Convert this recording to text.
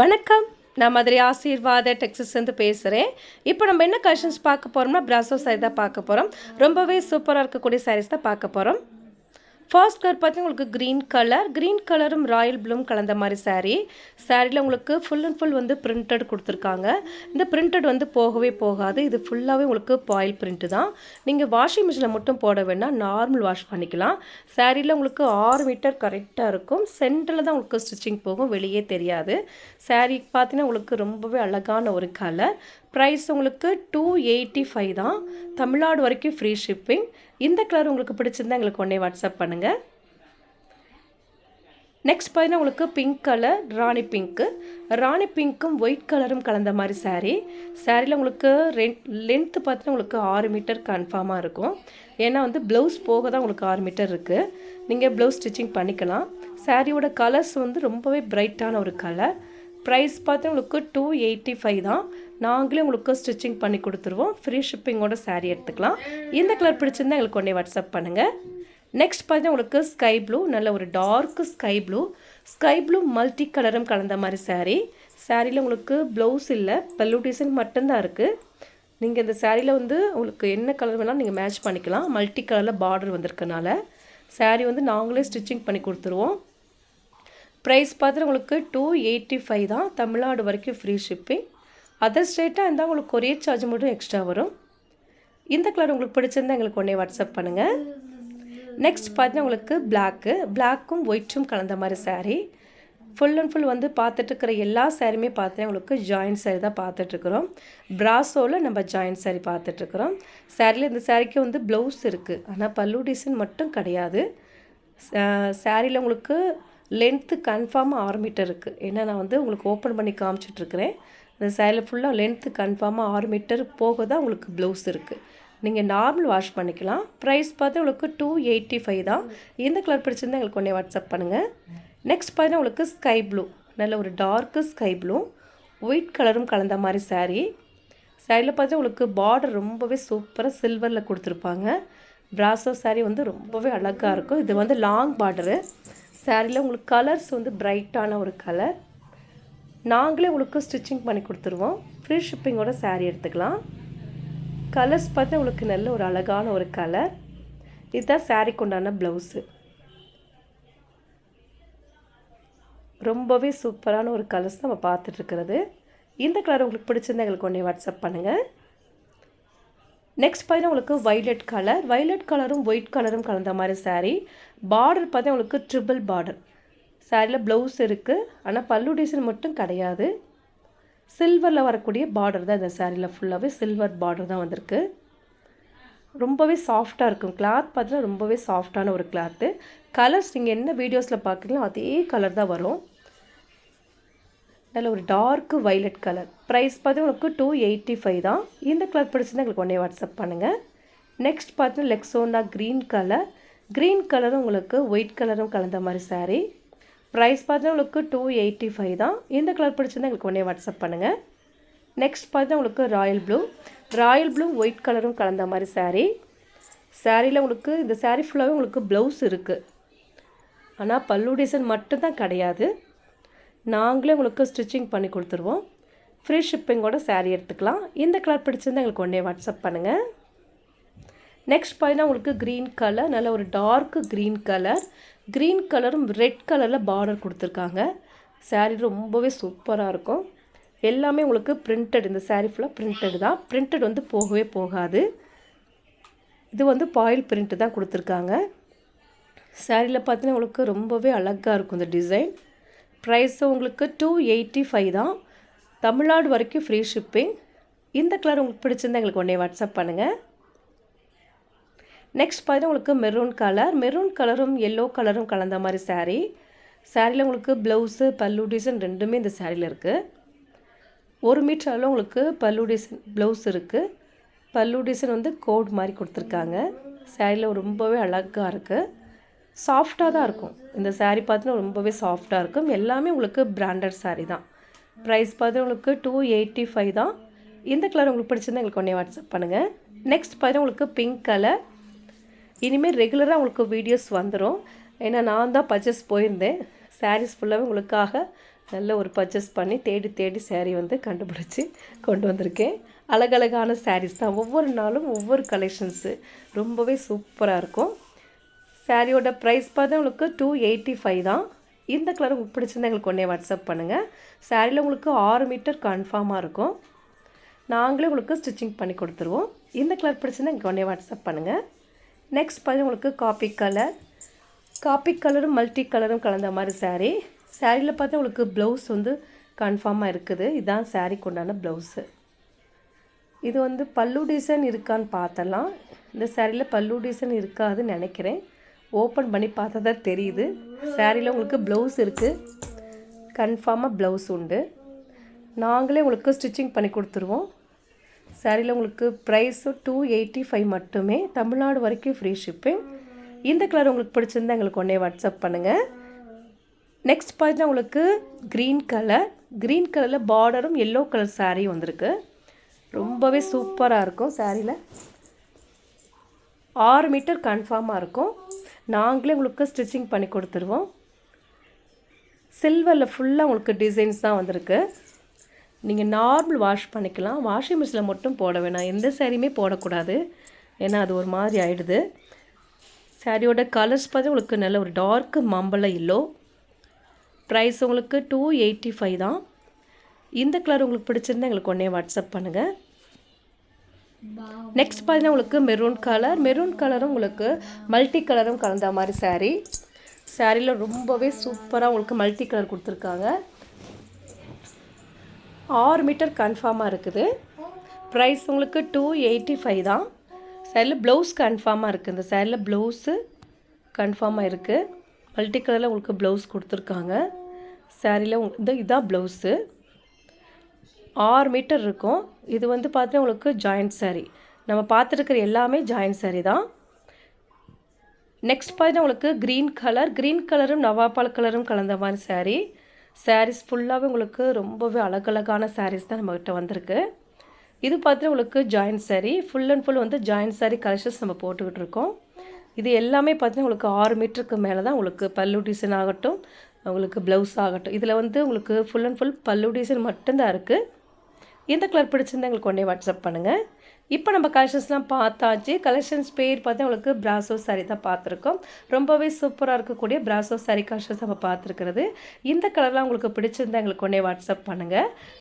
வணக்கம். நான் மதுரை ஆசீர்வாத டெக்ஸஸ்லேருந்து பேசுகிறேன். இப்போ நம்ம என்ன கலெக்ஷன்ஸ் பார்க்க போகிறோம்னா பிராசோ சாரி தான் பார்க்க போகிறோம் ரொம்பவே சூப்பராக இருக்கக்கூடிய சாரீஸ் தான் பார்க்க போகிறோம் ஃபர்ஸ்ட் கலர் பார்த்தீங்கன்னா உங்களுக்கு க்ரீன் கலர் க்ரீன் கலரும் ராயல் ப்ளூம் கலந்த மாதிரி சாரீ சாரியில் உங்களுக்கு ஃபுல் அண்ட் ஃபுல் வந்து பிரிண்டட் கொடுத்துருக்காங்க. இந்த பிரிண்டட் வந்து போகவே போகாது. இது ஃபுல்லாகவே உங்களுக்கு பாயில் பிரிண்ட்டு தான். நீங்கள் வாஷிங் மிஷினில் மட்டும் போட வேண்டாம் நார்மல் வாஷ் பண்ணிக்கலாம். சாரியில் உங்களுக்கு ஆறு மீட்டர் கரெக்டாக இருக்கும். சென்டரில் தான் உங்களுக்கு ஸ்டிச்சிங் போகும். வெளியே தெரியாது. Saree பார்த்தீங்கன்னா உங்களுக்கு ரொம்பவே அழகான ஒரு கலர் ப்ரைஸ் உங்களுக்கு டூ எயிட்டி ஃபைவ் தான். தமிழ்நாடு வரைக்கும் ஃப்ரீ ஷிப்பிங் இந்த கலர் உங்களுக்கு பிடிச்சிருந்தா எங்களுக்கு உடனே வாட்ஸ்அப் பண்ணுங்கள் நெக்ஸ்ட் பார்த்தீங்கன்னா உங்களுக்கு pink colour rani pink rani பிங்க்கும் white கலரும் கலந்த மாதிரி சாரீ சாரியில் உங்களுக்கு ரெண்ட் லென்த்து பார்த்தீங்கன்னா உங்களுக்கு ஆறு மீட்டர் கன்ஃபார்மாக இருக்கும். ஏன்னா வந்து ப்ளவுஸ் போக தான் உங்களுக்கு ஆறு மீட்டர் இருக்குது நீங்கள் ப்ளவுஸ் ஸ்டிச்சிங் பண்ணிக்கலாம். சாரியோட கலர்ஸ் வந்து ரொம்பவே பிரைட்டான ஒரு கலர் ப்ரைஸ் பார்த்து உங்களுக்கு டூ எயிட்டி ஃபைவ் தான். நாங்களே உங்களுக்கு ஸ்டிச்சிங் பண்ணி கொடுத்துருவோம். ஃப்ரீ ஷிப்பிங்கோட சாரீ எடுத்துக்கலாம். இந்த கலர் பிடிச்சிருந்தா எங்களுக்கு உடனே வாட்ஸ்அப் பண்ணுங்கள் நெக்ஸ்ட் பார்த்தீங்கன்னா உங்களுக்கு ஸ்கை ப்ளூ நல்ல ஒரு dark sky blue sky blue multi கலரும் கலந்த மாதிரி சாரீ சாரியில் உங்களுக்கு ப்ளவுஸ் இல்லை பல்லு டிசைன் மட்டும்தான் இருக்குது நீங்கள் இந்த சாரியில் வந்து உங்களுக்கு என்ன கலர் வேணாலும் நீங்கள் மேட்ச் பண்ணிக்கலாம். மல்டி கலரில் பார்டர் வந்திருக்கனால. சாரீ வந்து நாங்களே ஸ்டிச்சிங் பண்ணி கொடுத்துருவோம். ப்ரைஸ் பார்த்துட்டு உங்களுக்கு டூ எயிட்டி ஃபைவ் தான் தமிழ்நாடு வரைக்கும் ஃப்ரீ ஷிப்பிங் அதர் ஸ்டேட்டாக இருந்தால் உங்களுக்கு கொரியர் சார்ஜ் மட்டும் எக்ஸ்ட்ரா வரும். இந்த கலர் உங்களுக்கு பிடிச்சிருந்தா எங்களுக்கு உடனே வாட்ஸ்அப் பண்ணுங்கள் நெக்ஸ்ட் பார்த்தீங்கன்னா உங்களுக்கு பிளாக்கு பிளாக்கும் ஒயிட்டும் கலந்த மாதிரி சாரீ ஃபுல் அண்ட் ஃபுல் வந்து பார்த்துட்டுருக்கிற எல்லா சாரீமே பார்த்தீங்கன்னா உங்களுக்கு ஜாயின்ட் சாரீ தான் பார்த்துட்ருக்குறோம் ப்ராசோவில் நம்ம ஜாயின்ட் சாரீ பார்த்துட்ருக்குறோம் சாரியில் இந்த சாரீக்கு வந்து ப்ளவுஸ் இருக்குது ஆனால் பல்லு டிசைன் மட்டும் கிடையாது. சாரியில் உங்களுக்கு லென்த்து கன்ஃபார்மாக ஆறு மீட்டர் இருக்குது ஏன்னா நான் வந்து உங்களுக்கு ஓப்பன் பண்ணி காமிச்சிட்ருக்கிறேன் அந்த சேரில் ஃபுல்லாக லென்த்து கன்ஃபார்மாக ஆறு மீட்டர் போக தான் உங்களுக்கு ப்ளவுஸ் இருக்குது நீங்கள் நார்மல் வாஷ் பண்ணிக்கலாம். ப்ரைஸ் பார்த்து உங்களுக்கு டூ எயிட்டி ஃபைவ் தான். எந்த கலர் பிடிச்சிருந்தா எங்களுக்கு உடனே வாட்ஸ்அப் பண்ணுங்கள் நெக்ஸ்ட் பார்த்தீங்கன்னா உங்களுக்கு ஸ்கை ப்ளூ நல்ல ஒரு டார்க்கு ஸ்கை ப்ளூ ஒயிட் கலரும் கலந்த மாதிரி சாரீ சாரியில் பார்த்தா உங்களுக்கு பார்டர் ரொம்பவே சூப்பராக சில்வரில் கொடுத்துருப்பாங்க. பிராசோ சாரீ வந்து ரொம்பவே அழகாக இருக்கும். இது வந்து லாங் பார்டரு சாரியில் உங்களுக்கு கலர்ஸ் வந்து பிரைட்டான ஒரு கலர் நாங்களே உங்களுக்கு ஸ்டிச்சிங் பண்ணி கொடுத்துருவோம். ஃப்ரீ ஷிப்பிங்கோட saree எடுத்துக்கலாம். கலர்ஸ் பார்த்தா உங்களுக்கு நல்ல ஒரு அழகான ஒரு கலர் இதுதான் சாரீக்கு உண்டான ப்ளவுஸு ரொம்பவே சூப்பரான ஒரு கலர்ஸ் நம்ம பார்த்துட்ருக்கிறது இந்த கலர் உங்களுக்கு பிடிச்சிருந்தா எங்களுக்கு ஒன்றே வாட்ஸ்அப் பண்ணுங்கள் நெக்ஸ்ட் பார்த்தீங்கன்னா உங்களுக்கு வைலட் கலர் வைலட் கலரும் ஒயிட் கலரும் கலந்த மாதிரி சாரீ பார்டர் பார்த்தீங்கன்னா உங்களுக்கு ட்ரிபிள் பார்டர் சாரியில் ப்ளவுஸ் இருக்குது ஆனால் பல்லு டிசைன் மட்டும் கிடையாது. சில்வரில் வரக்கூடிய பார்டர் தான் இந்த சாரியில் ஃபுல்லாகவே சில்வர் பார்டர் தான் வந்திருக்கு. ரொம்பவே சாஃப்டாக இருக்கும். கிளாத் பார்த்தீங்கன்னா ரொம்பவே சாஃப்டான ஒரு கிளாத்து கலர்ஸ் நீங்கள் என்ன வீடியோஸில் பார்க்குறீங்களோ அதே கலர் தான் வரும். அதில் ஒரு டார்க்கு வைலட் கலர் ப்ரைஸ் பார்த்தீங்கன்னா உங்களுக்கு டூ எயிட்டி ஃபைவ் தான். இந்த கலர் பிடிச்சிருந்தா எங்களுக்கு உடனே வாட்ஸ்அப் பண்ணுங்கள் நெக்ஸ்ட் பார்த்தீங்கன்னா லெக்ஸோனா க்ரீன் கலர் க்ரீன் கலரும் உங்களுக்கு ஒயிட் கலரும் கலந்த மாதிரி சாரீ ப்ரைஸ் பார்த்தீங்கன்னா உங்களுக்கு டூ எயிட்டி ஃபைவ் தான். இந்த கலர் பிடிச்சிருந்தா எங்களுக்கு உடனே வாட்ஸ்அப் பண்ணுங்கள் நெக்ஸ்ட் பார்த்தீங்கன்னா உங்களுக்கு royal blue royal blue white கலரும் கலந்த மாதிரி சாரீ சாரியில் உங்களுக்கு இந்த சாரீ ஃபுல்லாகவே உங்களுக்கு ப்ளவுஸ் இருக்குது ஆனால் பல்லு டிசைன் மட்டும்தான் கிடையாது. நாங்களே உங்களுக்கு ஸ்டிச்சிங் பண்ணி கொடுத்துருவோம். ஃப்ரீ ஷிப்பிங்கோட சாரீ எடுத்துக்கலாம். இந்த கலர் பிடிச்சிருந்தா எங்களுக்கு ஒன்றே வாட்ஸ்அப் பண்ணுங்கள் நெக்ஸ்ட் பார்த்தீங்கன்னா உங்களுக்கு க்ரீன் கலர் நல்ல ஒரு டார்க்கு க்ரீன் கலர் க்ரீன் கலரும் ரெட் கலரில் பார்டர் கொடுத்துருக்காங்க. சாரீ ரொம்பவே சூப்பராக இருக்கும். எல்லாமே உங்களுக்கு பிரிண்டட் இந்த சாரீ ஃபுல்லாக பிரிண்டட் தான். பிரிண்டட் வந்து போகவே போகாது. இது வந்து பாயில் பிரிண்ட்டு தான் கொடுத்துருக்காங்க. சாரியில் பார்த்தீங்கன்னா உங்களுக்கு ரொம்பவே அழகாக இருக்கும் இந்த டிசைன் ப்ரைஸு உங்களுக்கு டூ எயிட்டி ஃபைவ் தான். தமிழ்நாடு வரைக்கும் ஃப்ரீ ஷிப்பிங் இந்த கலர் உங்களுக்கு பிடிச்சிருந்தா எங்களுக்கு உடனே வாட்ஸ்அப் பண்ணுங்கள் நெக்ஸ்ட் பார்த்தீங்கன்னா உங்களுக்கு மெரூன் கலர் மெரூன் கலரும் எல்லோ கலரும் கலந்த மாதிரி saree. சாரியில் உங்களுக்கு ப்ளவுஸு பல்லு டிசைன் ரெண்டுமே இந்த சாரியில் இருக்குது ஒரு மீட்டர் உங்களுக்கு பல்லு டிசைன் ப்ளவுஸ் இருக்குது பல்லு டிசைன் வந்து கோட் மாதிரி கொடுத்துருக்காங்க. சாரியில் ரொம்பவே அழகாக இருக்குது சாஃப்டாக தான் இருக்கும். இந்த சாரீ பார்த்தீங்கன்னா ரொம்பவே சாஃப்டாக இருக்கும். எல்லாமே உங்களுக்கு பிராண்டட் சாரீ தான். ப்ரைஸ் பார்த்து உங்களுக்கு டூ எயிட்டி ஃபைவ் தான். இந்த கலர் உங்களுக்கு பிடிச்சிருந்தா எங்களுக்கு ஒன்றே வாட்ஸ்அப் பண்ணுங்கள் நெக்ஸ்ட் பார்த்தீங்கன்னா உங்களுக்கு பிங்க் கலர் இனிமேல் ரெகுலராக உங்களுக்கு வீடியோஸ் வந்துடும் ஏன்னா நான் தான் பர்ச்சேஸ் போயிருந்தேன். சாரீஸ் ஃபுல்லாகவே உங்களுக்காக நல்ல ஒரு பர்ச்சேஸ் பண்ணி தேடி தேடி சேரீ வந்து கண்டுபிடிச்சி கொண்டு வந்திருக்கேன். அழகழகான சாரீஸ் தான். ஒவ்வொரு நாளும் ஒவ்வொரு கலெக்ஷன்ஸு ரொம்பவே சூப்பராக இருக்கும். சாரியோட ப்ரைஸ் பார்த்தா உங்களுக்கு டூ எயிட்டி ஃபைவ் தான். இந்த கலர் உங்களுக்கு பிடிச்சிருந்தா எங்களுக்கு ஒன்றே வாட்ஸ்அப் பண்ணுங்கள் சாரியில் உங்களுக்கு ஆறு மீட்டர் கன்ஃபார்மாக இருக்கும். நாங்களே உங்களுக்கு ஸ்டிச்சிங் பண்ணி கொடுத்துருவோம். இந்த கலர் பிடிச்சிருந்தா எங்களுக்கு உடனே வாட்ஸ்அப் பண்ணுங்கள் நெக்ஸ்ட் பார்த்தா உங்களுக்கு காப்பி கலர் காப்பி கலரும் மல்டி கலரும் கலந்த மாதிரி சாரீ சாரியில் பார்த்தா உங்களுக்கு ப்ளவுஸ் வந்து கன்ஃபார்மாக இருக்குது. இதுதான் சாரீ உண்டான ப்ளவுஸு இது வந்து பல்லு டிசைன் இருக்கான்னு பார்த்தலாம் இந்த சாரியில் பல்லு டிசைன் இருக்காதுன்னு நினைக்கிறேன். ஓப்பன் பண்ணி பார்த்தா தான் தெரியுது. சாரியில் உங்களுக்கு ப்ளவுஸ் இருக்குது கன்ஃபார்மாக ப்ளவுஸ் உண்டு. நாங்களே உங்களுக்கு ஸ்டிச்சிங் பண்ணி கொடுத்துருவோம். சாரியில் உங்களுக்கு ப்ரைஸு டூ எயிட்டி ஃபைவ் மட்டுமே. தமிழ்நாடு வரைக்கும் ஃப்ரீ ஷிப்பிங் இந்த கலர் உங்களுக்கு பிடிச்சிருந்தா எங்களுக்கு ஒன்றே வாட்ஸ்அப் பண்ணுங்கள் நெக்ஸ்ட் பார்த்தீங்கன்னா உங்களுக்கு க்ரீன் கலர் க்ரீன் கலரில் பார்டரும் எல்லோ கலர் saree வந்திருக்கு. ரொம்பவே சூப்பராக இருக்கும் சாரியில் ஆறு மீட்டர் கன்ஃபார்மாக இருக்கும். நாங்களே உங்களுக்கு ஸ்டிச்சிங் பண்ணி கொடுத்துருவோம். சில்வரில் ஃபுல்லாக உங்களுக்கு டிசைன்ஸ் தான் வந்திருக்கு. நீங்கள் நார்மல் வாஷ் பண்ணிக்கலாம். வாஷிங் மிஷினில் மட்டும் போட வேணாம். எந்த சாரியுமே போடக்கூடாது. ஏன்னா அது ஒரு மாதிரி ஆகிடுது சாரியோட கலர்ஸ் பார்த்து உங்களுக்கு நல்ல ஒரு டார்க் மம்பள இல்லோ ப்ரைஸ் உங்களுக்கு டூ எயிட்டி ஃபைவ் தான். இந்த கலர் உங்களுக்கு பிடிச்சிருந்தா எங்களுக்கு ஒன்றே வாட்ஸ்அப் பண்ணுங்கள் நெக்ஸ்ட் பார்த்தீங்கன்னா உங்களுக்கு மெரூன் கலர் மெரூன் கலரும் உங்களுக்கு மல்டி கலரும் கலந்த மாதிரி சாரீ சாரியில் ரொம்பவே சூப்பராக உங்களுக்கு மல்டி கலர் கொடுத்துருக்காங்க. ஆறு மீட்டர் கன்ஃபார்மாக இருக்குது. ப்ரைஸ் உங்களுக்கு டூ எயிட்டி ஃபைவ் தான் சேரில் ப்ளவுஸ் கன்ஃபார்மாக இருக்குது இந்த சேரில் ப்ளவுஸு கன்ஃபார்மாக இருக்குது மல்டி கலரில் உங்களுக்கு ப்ளவுஸ் கொடுத்துருக்காங்க. சாரியில் இந்த இதான் ப்ளவுஸு ஆறு மீட்டர் இருக்கும். இது வந்து பார்த்தீங்கன்னா உங்களுக்கு ஜாயிண்ட் saree. நம்ம பார்த்துருக்கிற எல்லாமே ஜாயிண்ட் saree தான். நெக்ஸ்ட் பார்த்தீங்கன்னா உங்களுக்கு க்ரீன் கலர் க்ரீன் கலரும் நவாப்பால் கலரும் கலந்த மாதிரி saree. சாரீஸ் ஃபுல்லாகவே உங்களுக்கு ரொம்பவே அழகழகான சாரீஸ் தான் நம்மக்கிட்ட வந்திருக்கு. இது பார்த்தீங்கன்னா உங்களுக்கு joint saree. Full and full வந்து ஜாயிண்ட் saree கலெக்ஷன்ஸ் நம்ம போட்டுக்கிட்டு இருக்கோம். இது எல்லாமே பார்த்தீங்கன்னா உங்களுக்கு ஆறு மீட்டருக்கு மேலே தான் உங்களுக்கு பல்லு டிசைன் ஆகட்டும் உங்களுக்கு ப்ளவுஸ் ஆகட்டும். இதில் வந்து உங்களுக்கு full and full pallu design மட்டும்தான் இருக்குது எந்த கலர் பிடிச்சிருந்தா எங்களுக்கு உடனே வாட்ஸ்அப் பண்ணுங்கள் இப்போ நம்ம கலெக்ஷன்ஸ்லாம் பார்த்தாச்சு. கலெக்ஷன்ஸ் பேர் பார்த்தா உங்களுக்கு பிராசோ saree தான் பார்த்துருக்கோம். ரொம்பவே சூப்பராக இருக்கக்கூடிய பிராசோ saree கலெக்ஷன்ஸ் நம்ம பார்த்துருக்கிறது. இந்த கலர்லாம் உங்களுக்கு பிடிச்சிருந்தா எங்களுக்கு உடனே வாட்ஸ்அப் பண்ணுங்கள்